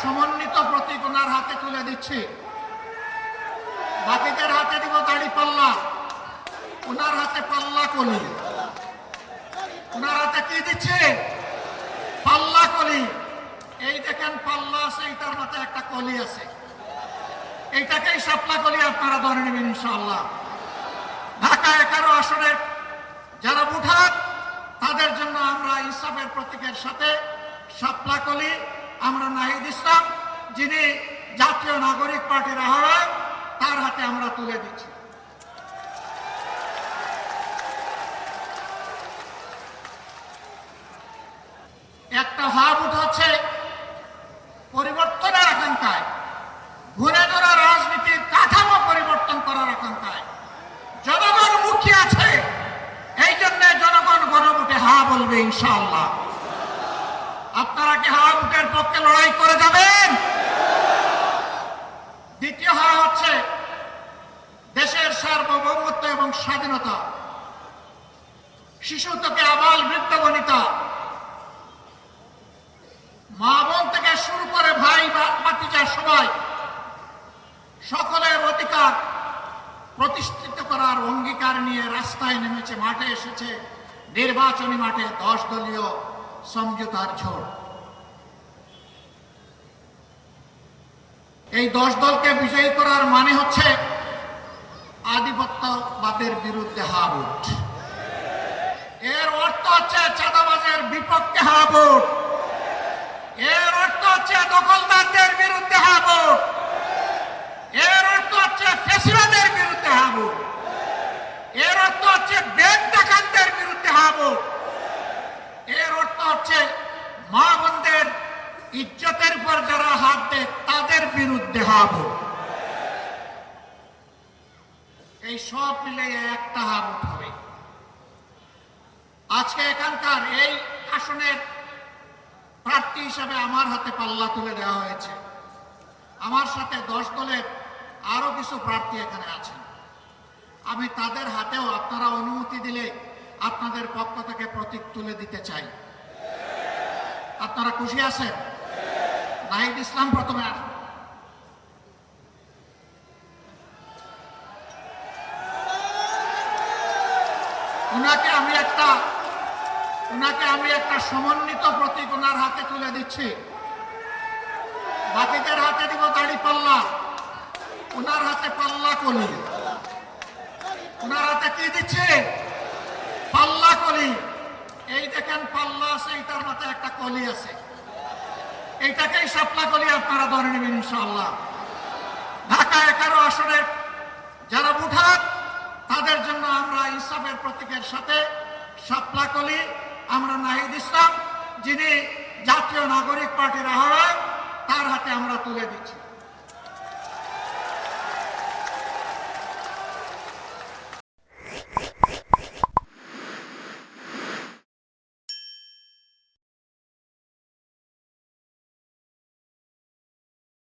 সমন্বিত প্রতীক ওনার হাতে তুলে দিচ্ছি। বাকিদের হাতে দিব দাড়ি পাল্লা। ওনার হাতে পাল্লা কলি। ওনার হাতে কি দিচ্ছে? পাল্লা কলি। এই দেখেন পাল্লা আছে, এইটার মাথায় একটা কলি আছে। এইটাকেই সাপলা কলি আপনারা ধরে নেবেন ইনশাআল্লাহ। ঢাকা এগারো আসনের যারা বুঠান তাদের জন্য আমরা ইনসাফের প্রতীকের সাথে সাপলা কলি আমরা নাহিদ ইসলাম, যিনি জাতীয় নাগরিক পার্টির আহ্বায়ক, তার হাতে আমরা তুলে দিচ্ছি। একটা হাব উঠাচ্ছে পরিবর্তনের আকাঙ্ক্ষায়, ঘুরে ধরা রাজনীতির কাঠামো পরিবর্তন করার আকাঙ্ক্ষায়। জনগণ মুখী আছে এই জন্য জনগণ গণভোটে হা বলবে ইনশাআল্লাহ। পক্ষে লড়াই করে যাবেন। দ্বিতীয় হা হচ্ছে দেশের সার্বভৌমত্ব এবং স্বাধীনতা। শিশু থেকে আবাল বৃদ্ধ বনিতা। মা বোন থেকে শুরু করে ভাই বাতিজা সবাই সকলের অধিকার প্রতিষ্ঠিত করার অঙ্গীকার নিয়ে রাস্তায় নেমেছে, মাঠে এসেছে নির্বাচনী মাঠে দশ দলীয় সমঝোতার ঝোড় এই দশ দলকে বিজয়ী করার মানে হচ্ছে আধিপত্যবাদের বিরুদ্ধে হাবুট। এর অর্থ হচ্ছে চাঁদাবাজের বিপক্ষে হাবুট। এর অর্থ হচ্ছে দখলদারদের বিরুদ্ধে হাবুট। এর অর্থ হচ্ছে ফেসিবাদের বিরুদ্ধে হা ভোট এর অর্থ হচ্ছে ব্যাংক ডাকাতদের বিরুদ্ধে হা ভোট এর অর্থ হচ্ছে মা বোনদের ইজ্জতের উপর যারা হাত দেয় তাদের বিরুদ্ধে হা ভোট এই সব মিলে একটা হা ভোট হবে। আজকে এখানকার এই আসনের প্রার্থী হিসাবে আমার হাতে পাল্লা তুলে দেওয়া হয়েছে। আমার সাথে দশ দলের আরও কিছু প্রার্থী এখানে আছেন। আমি তাদের হাতেও আপনারা অনুমতি দিলে আপনাদের পক্ষ থেকে প্রতীক তুলে দিতে চাই। আপনারা খুশি আছেন? নাহিদ ইসলাম প্রথমে আসেন। ওনাকে আমি একটা, ওনাকে আমি একটা সমন্বিত প্রতীক ওনার হাতে তুলে দিচ্ছি। বাকিদের হাতে দিব দাড়ি পাল্লা। ওনার হাতে পাল্লা কলি। ওনার হাতে কি দিচ্ছে? পাল্লা কলি। এই দেখেন পাল্লা আছে, এইটার মাথায় একটা কলি আছে। এইটাকেই সাপলা কলি আপনারা ধরে নেবেন ইনশাআল্লাহ। ঢাকা এগারো আসনের প্রতীকের সাথে সাপলাকলি আমরা নাহিদ ইসলাম, যিনি জাতীয় নাগরিক পার্টির আহ্বায়ক, তার হাতে আমরা তুলে দিচ্ছি।